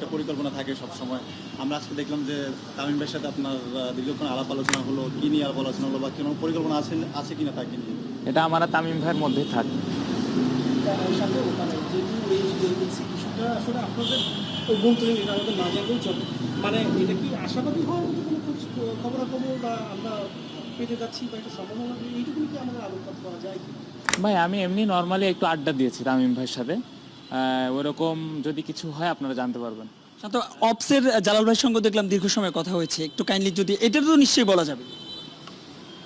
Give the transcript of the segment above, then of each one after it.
একটা পরিকল্পনা থাকে সব সময় আমরা আজকে দেখলাম যে তামিম ভাইয়ের সাথে আপনার দীর্ঘক্ষণ আলাপ আলোচনা হলো কি নিয়ে আলাপ আলোচনা হলো বা কোনো পরিকল্পনা আছে আছে কিনা তাকে নিয়ে? এটা আমার তামিম ভাইয়ের মধ্যেই থাকে। মানে এটা মানে এটা কি আশাবাদী হওয়ার মতো কোনো খবরাখবর বা আমরা পেতে যাচ্ছি বা একটা সম্ভাবনা? এইটুকু কি আমাদের আলোকপাত করা যায় ভাই আমি এমনি নর্মালি একটু আড্ডা দিয়েছি তামিম ভাইয়ের সাথে। ওরকম যদি কিছু হয় আপনারা জানতে পারবেন। সাথে অপসের জালাল ভাইয়ের সঙ্গে দেখলাম দীর্ঘ সময় কথা হয়েছে। একটু কাইন্ডলি যদি এটা তো নিশ্চয়ই বলা যাবে।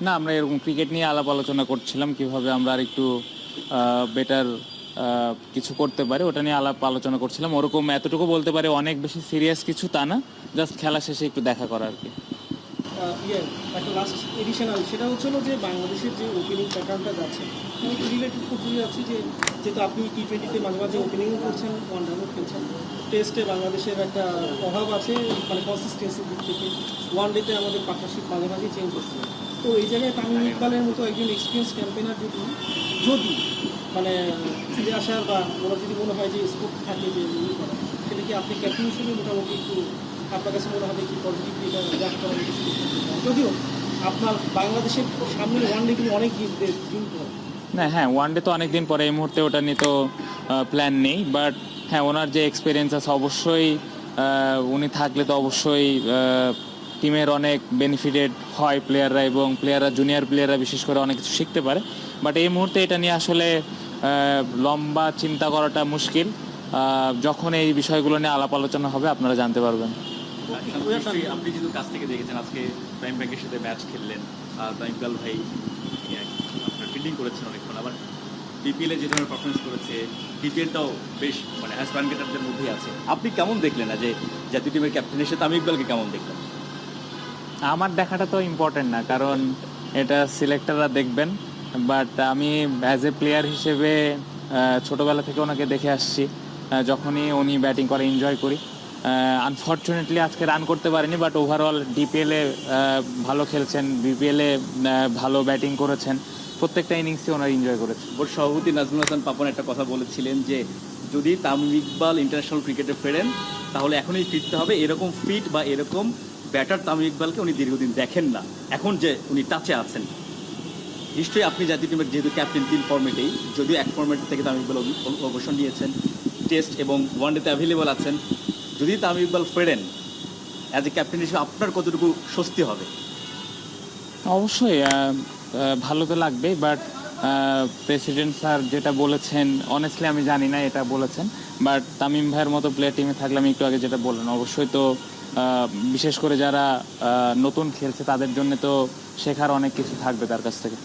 না আমরা এরকম ক্রিকেট নিয়ে আলাপ আলোচনা করছিলাম কীভাবে আমরা আর একটু বেটার কিছু করতে পারি ওটা নিয়ে আলাপ আলোচনা করছিলাম। ওরকম এতটুকু বলতে পারে অনেক বেশি সিরিয়াস কিছু তা না। জাস্ট খেলা শেষে একটু দেখা করা আর কি। ইয়ে একটা লাস্ট এডিশনাল সেটা হচ্ছে হলো যে বাংলাদেশের যে ওপেনিং প্যাটার্নটা যাচ্ছে, আমি রিলেটেড করতে যাচ্ছি যে, যেহেতু আপনি টি টোয়েন্টিতে মাঝে মাঝে ওপেনিংও করছেন ওয়ান ডাউনও খেলছেন টেস্টে বাংলাদেশের একটা অভাব আছে মানে কনসিস্টেন্সির দিক থেকে। ওয়ান ডেতে আমাদের পার্টনারশিপ মাঝে মাঝে চেঞ্জ হচ্ছে। তো এই জায়গায় তামিম ইকবালের মতো একজন এক্সপিরিয়েন্স ক্যাম্পেনার যদি যদি মানে ফিরে আসার বা ওরা যদি মনে হয় যে স্কোপ থাকে যে সেটা কি আপনি ক্যাপ্টেন হিসেবে মোটামুটি একটু আপনার কাছে মনে হবে কি কিছু যদিও আপনার বাংলাদেশের সামনে ওয়ান ডে কিন্তু অনেক দিন দিন পর। না হ্যাঁ ওয়ান ডে তো অনেক দিন পরে এই মুহূর্তে ওটা নিয়ে তো প্ল্যান নেই বাট হ্যাঁ ওনার যে এক্সপিরিয়েন্স আছে অবশ্যই উনি থাকলে তো অবশ্যই টিমের অনেক বেনিফিটেড হয় প্লেয়াররা এবং প্লেয়াররা জুনিয়র প্লেয়াররা বিশেষ করে অনেক কিছু শিখতে পারে। বাট এই মুহূর্তে এটা নিয়ে আসলে লম্বা চিন্তা করাটা মুশকিল। যখন এই বিষয়গুলো নিয়ে আলাপ আলোচনা হবে, আপনারা জানতে পারবেন। আপনি যেহেতু কাছ থেকে দেখেছেন, আজকে প্রাইম ব্যাংকের সাথে ম্যাচ খেললেন ইকবাল ভাই আপনার ফিল্ডিং করেছেন অনেকক্ষণ, আবার বিপিএলে যে ধরনের পারফরমেন্স করেছে বিপিএলটাও বেশ মানে হ্যাজ গেটারদের মধ্যেই আছে। আপনি কেমন দেখলেন না যে জাতীয় টিমের ক্যাপ্টেন এসে তামিম ইকবালকে কেমন দেখলেন আমার দেখাটা তো ইম্পর্টেন্ট না, কারণ এটা সিলেক্টররা দেখবেন বাট আমি অ্যাজ এ প্লেয়ার হিসেবে ছোটবেলা থেকে ওনাকে দেখে আসছি যখনই উনি ব্যাটিং করে এনজয় করি। আনফর্চুনেটলি আজকে রান করতে পারেনি বাট ওভারঅল ডিপিএলে ভালো খেলছেন বিপিএলে ভালো ব্যাটিং করেছেন। প্রত্যেকটা ইনিংসে ওনার এনজয় করেছে বোর্ড সভাপতি নাজমুল হাসান পাপন একটা কথা বলেছিলেন যে, যদি তামিম ইকবাল ইন্টারন্যাশনাল ক্রিকেটে ফেরেন, তাহলে এখনই ফিরতে হবে। এরকম ফিট বা এরকম ব্যাটার তামিম ইকবালকে উনি দীর্ঘদিন দেখেন না। এখন যে উনি টাচে আছেন, নিশ্চয়ই আপনি জাতীয় টিমের যেহেতু ক্যাপ্টেন তিন ফর্মেটেই যদিও এক ফর্মেট থেকে তামিম ইকবাল অবসর নিয়েছেন টেস্ট এবং ওয়ানডেতে অ্যাভেলেবল আছেন যদি তামিম ইকবাল ফেরেন অ্যাজ এ ক্যাপ্টেন হিসেবে আপনার কতটুকু স্বস্তি হবে? অবশ্যই ভালো তো লাগবেই বাট প্রেসিডেন্ট স্যার যেটা বলেছেন অনেস্টলি আমি জানি না এটা বলেছেন বাট তামিম ভাইয়ের মতো প্লেয়ার টিমে থাকলে আমি একটু আগে যেটা বললেন, অবশ্যই তো বিশেষ করে যারা নতুন খেলছে তাদের জন্য তো শেখার অনেক কিছু থাকবে তার কাছ থেকে।